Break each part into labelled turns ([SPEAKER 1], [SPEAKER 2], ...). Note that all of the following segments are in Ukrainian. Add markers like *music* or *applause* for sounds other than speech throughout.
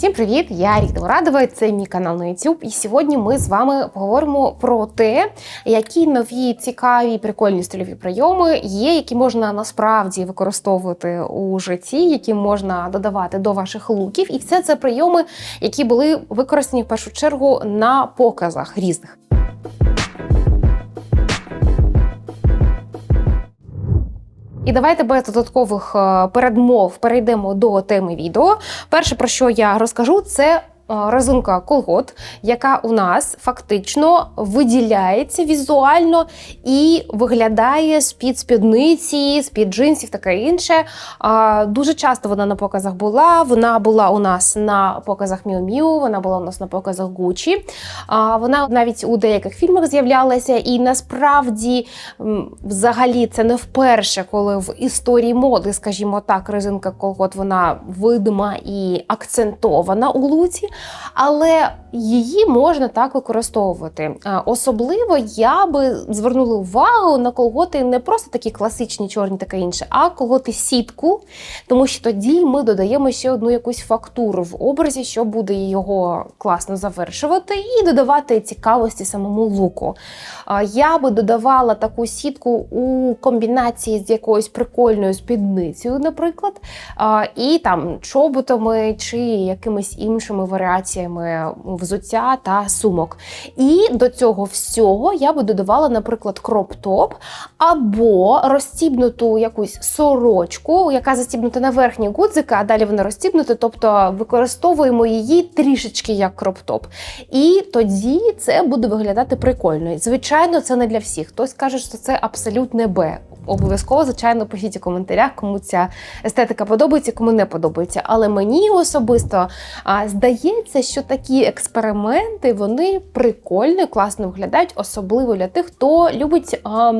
[SPEAKER 1] Всім привіт! Я Ріта Урадова, це мій канал на YouTube. І сьогодні ми з вами поговоримо про те, які нові цікаві прикольні стильові прийоми є, які можна насправді використовувати у житті, які можна додавати до ваших луків. І все це прийоми, які були використані в першу чергу на показах різних. І давайте без додаткових е, передмов перейдемо до теми відео. Перше, про що я розкажу, це е, резинка колгот, яка у нас фактично виділяється візуально і виглядає з-під спідниці, з-під джинсів, таке інше. Дуже часто вона на показах була. Вона була у нас на показах Miu Miu, вона була у нас на показах Gucci. Вона навіть у деяких фільмах з'являлася, і насправді, взагалі, це не вперше, коли в історії моди, скажімо так, резинка колгот вона видима і акцентована у луці, але її можна так використовувати. Особливо я би звернула увагу на колготи не просто такі класичні, чорні, таке інше, а колготи сітку, тому що тоді ми додаємо ще одну якусь фактуру в образі, що буде його класно завершувати, і додавати цікавості самому луку. Я би додавала таку сітку у комбінації з якоюсь прикольною спідницею, наприклад, і там чоботами чи якимись іншими варіаціями взуття та сумок. І до цього всього я би додавала, наприклад, кроп-топ або розстібнуту якусь сорочку, яка застібнута на верхні гудзики, а далі вона розстібнута, тобто використовуємо її трішечки як кроп-топ. І тоді це буде виглядати прикольно. Звичайно, це не для всіх. Хтось каже, що це абсолютне Б. Обов'язково, звичайно, пишіть у коментарях, кому ця естетика подобається, кому не подобається. Але мені особисто а, здається, що такі експерименти вони прикольно, класно виглядають, особливо для тих, хто любить а,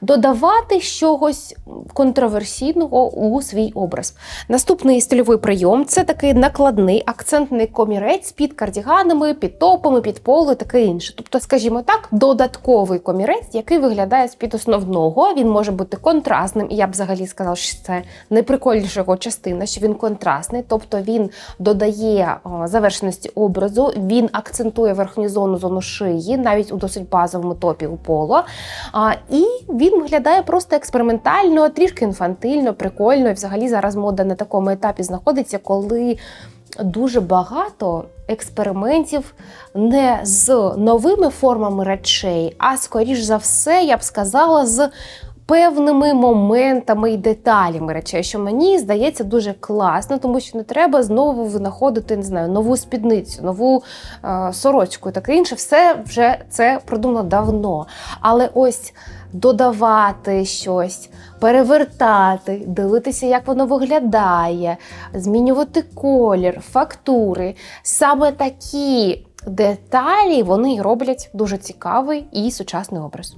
[SPEAKER 1] додавати чогось контроверсійного у свій образ. Наступний стильовий прийом це такий накладний акцентний комірець під кардіганами, під топами, під поло таке інше. Тобто, скажімо так, додатковий комірець, який виглядає з під основного. Він може бути контрастним, і я б взагалі сказала, що це найприкольніша його частина, що він контрастний, тобто він додає о, завершеності образу, він акцентує верхню зону зону шиї, навіть у досить базовому топі у поло. А, І він виглядає просто експериментально, трішки інфантильно, прикольно. І взагалі зараз мода на такому етапі знаходиться, коли дуже багато експериментів не з новими формами речей, а скоріш за все, я б сказала, з певними моментами і деталями речей, що мені здається дуже класно, тому що не треба знову винаходити не знаю, нову спідницю, нову е, сорочку і таке інше. Все вже це продумано давно. Але ось додавати щось, перевертати, дивитися, як воно виглядає, змінювати колір, фактури. Саме такі деталі вони роблять дуже цікавий і сучасний образ.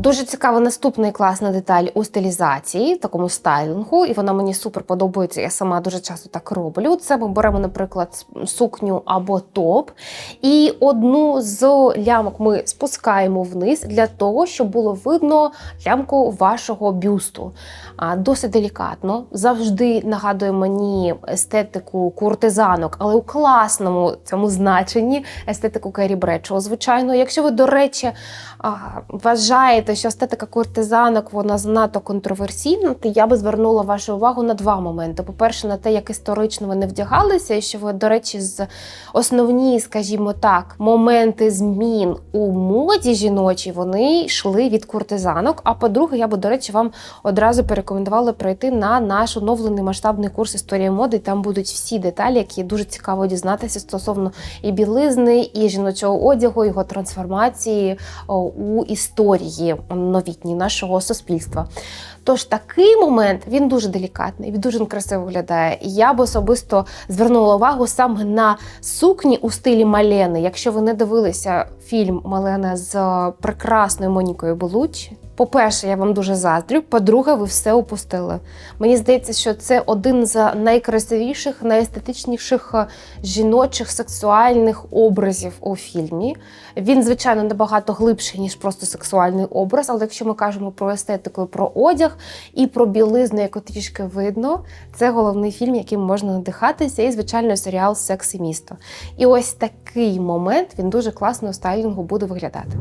[SPEAKER 1] Дуже цікава наступна і класна деталь у стилізації, такому стайлінгу, і вона мені супер подобається. Я сама дуже часто так роблю. Це ми беремо, наприклад, сукню або топ, і одну з лямок ми спускаємо вниз для того, щоб було видно лямку вашого бюсту. Досить делікатно. Завжди нагадує мені естетику куртизанок, але у класному цьому значенні естетику Кері Бредшоу, звичайно. Якщо ви, до речі, вважаєте, що естетика куртизанок вона занадто контроверсійна, то я би звернула вашу увагу на два моменти. По-перше, на те, як історично вони вдягалися, і що ви, до речі, з основні, скажімо так, моменти змін у моді жіночій вони йшли від куртизанок. А по-друге, я би, до речі, вам одразу порекомендувала прийти на наш оновлений масштабний курс історії моди. Там будуть всі деталі, які дуже цікаво дізнатися стосовно і білизни, і жіночого одягу, його трансформації у історії новітній нашого суспільства. Тож такий момент він дуже делікатний, він дуже красиво виглядає. І я б особисто звернула увагу саме на сукні у стилі Малени. Якщо ви не дивилися фільм Малена з прекрасною Монікою Белучі, По-перше, я вам дуже заздрю. По-друге, ви все упустили. Мені здається, що це один з найкрасивіших, найестетичніших е, жіночих сексуальних образів у фільмі. Він, звичайно, набагато глибший, ніж просто сексуальний образ. Але якщо ми кажемо про естетику, про одяг і про білизну, яку трішки видно, це головний фільм, яким можна надихатися, і звичайно серіал Секс і місто. І ось такий момент він дуже класно у стайлінгу буде виглядати.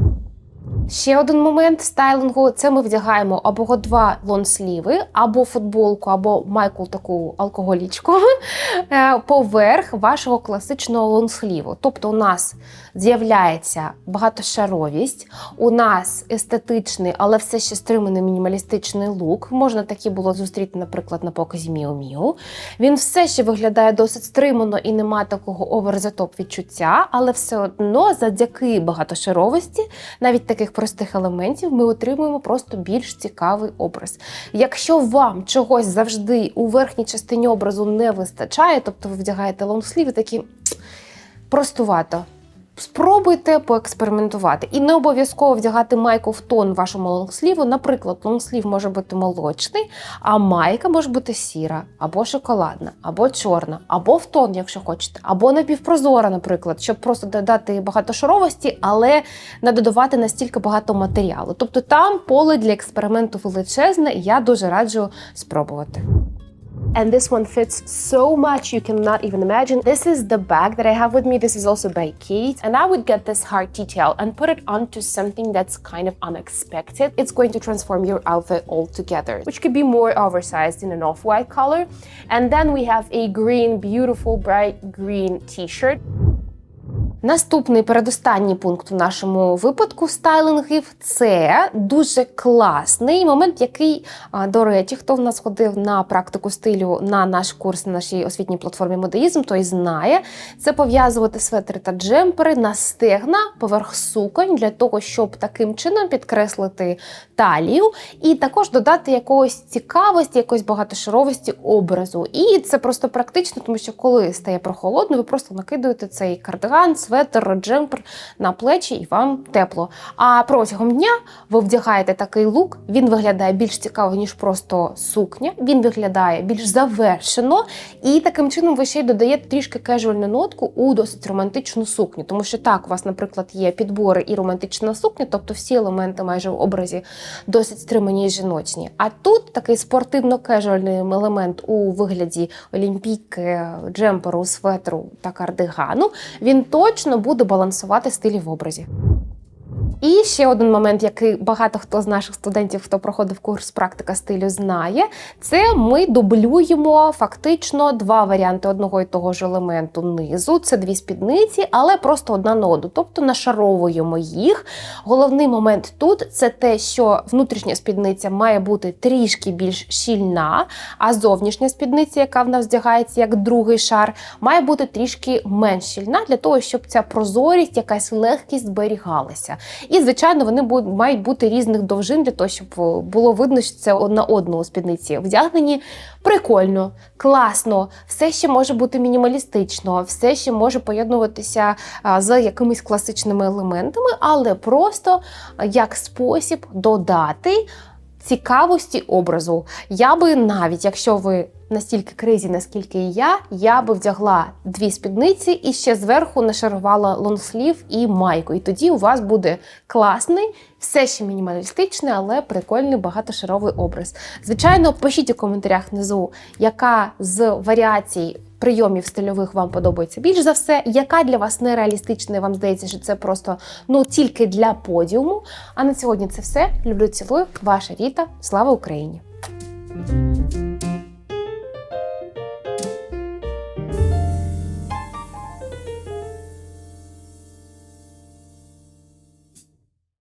[SPEAKER 1] Ще один момент стайлингу це ми вдягаємо або два лонсліви, або футболку, або майку таку алкоголічку *laughs* е, поверх вашого класичного лонсліву. Тобто у нас з'являється багатошаровість, у нас естетичний, але все ще стриманий мінімалістичний лук. Можна такі було зустріти, наприклад, на показі Міо Міо. Він все ще виглядає досить стримано і немає такого оверзатоп відчуття, але все одно завдяки багатошаровості, навіть таких простих елементів, ми отримуємо просто більш цікавий образ. Якщо вам чогось завжди у верхній частині образу не вистачає, тобто ви вдягаєте лонгслів і такі простувато. Спробуйте поекспериментувати. І не обов'язково вдягати майку в тон вашому лонгсліву. Наприклад, лонгслів може бути молочний, а майка може бути сіра, або шоколадна, або чорна, або в тон, якщо хочете, або напівпрозора, наприклад, щоб просто додати багато шаровості, але не додавати настільки багато матеріалу. Тобто там поле для експерименту величезне, і я дуже раджу спробувати.
[SPEAKER 2] And this one fits so much you cannot even imagine. This is the bag that I have with me. This is also by Kate. And I would get this heart detail and put it onto something that's kind of unexpected. It's going to transform your outfit altogether, which could be more oversized in an off-white color. And then we have a green, beautiful, bright green t-shirt.
[SPEAKER 1] Наступний передостанній пункт в нашому випадку стайлингів це дуже класний момент, який, до речі, хто в нас ходив на практику стилю на наш курс на нашій освітній платформі Модеїзм, той знає. Це пов'язувати светри та джемпери на стегна поверх суконь для того, щоб таким чином підкреслити талію і також додати якогось цікавості, якоїсь багатошаровості образу. І це просто практично, тому що коли стає прохолодно, ви просто накидуєте цей кардиган, светр, джемпер на плечі, і вам тепло. А протягом дня ви вдягаєте такий лук, він виглядає більш цікаво, ніж просто сукня. Він виглядає більш завершено, і таким чином ви ще й додаєте трішки кежуальну нотку у досить романтичну сукню. Тому що так, у вас, наприклад, є підбори і романтична сукня, тобто всі елементи майже в образі досить стримані і жіночні. А тут такий спортивно-кежуальний елемент у вигляді олімпійки, джемперу, светру та кардигану. Він точно буде балансувати стилі в образі. І ще один момент, який багато хто з наших студентів, хто проходив курс практика стилю, знає, це ми дублюємо фактично два варіанти одного і того ж елементу низу. Це дві спідниці, але просто одна на одну, тобто нашаровуємо їх. Головний момент тут це те, що внутрішня спідниця має бути трішки більш щільна, а зовнішня спідниця, яка в нас вдягається як другий шар, має бути трішки менш щільна для того, щоб ця прозорість, якась легкість зберігалася. І, звичайно, вони мають бути різних довжин для того, щоб було видно, що це одна одного спідниці вдягнені. Прикольно, класно, все ще може бути мінімалістично, все ще може поєднуватися з якимись класичними елементами, але просто як спосіб додати цікавості образу. Я би навіть, якщо ви настільки кризі, наскільки і я, я би вдягла дві спідниці і ще зверху нашарувала лонгслів і майку. І тоді у вас буде класний, все ще мінімалістичний, але прикольний багатошаровий образ. Звичайно, пишіть у коментарях внизу, яка з варіацій. Прийомів стильових вам подобається більш за все, яка для вас нереалістична, і вам здається, що це просто ну тільки для подіуму. А на сьогодні це все. Люблю, цілую, ваша Ріта. Слава Україні!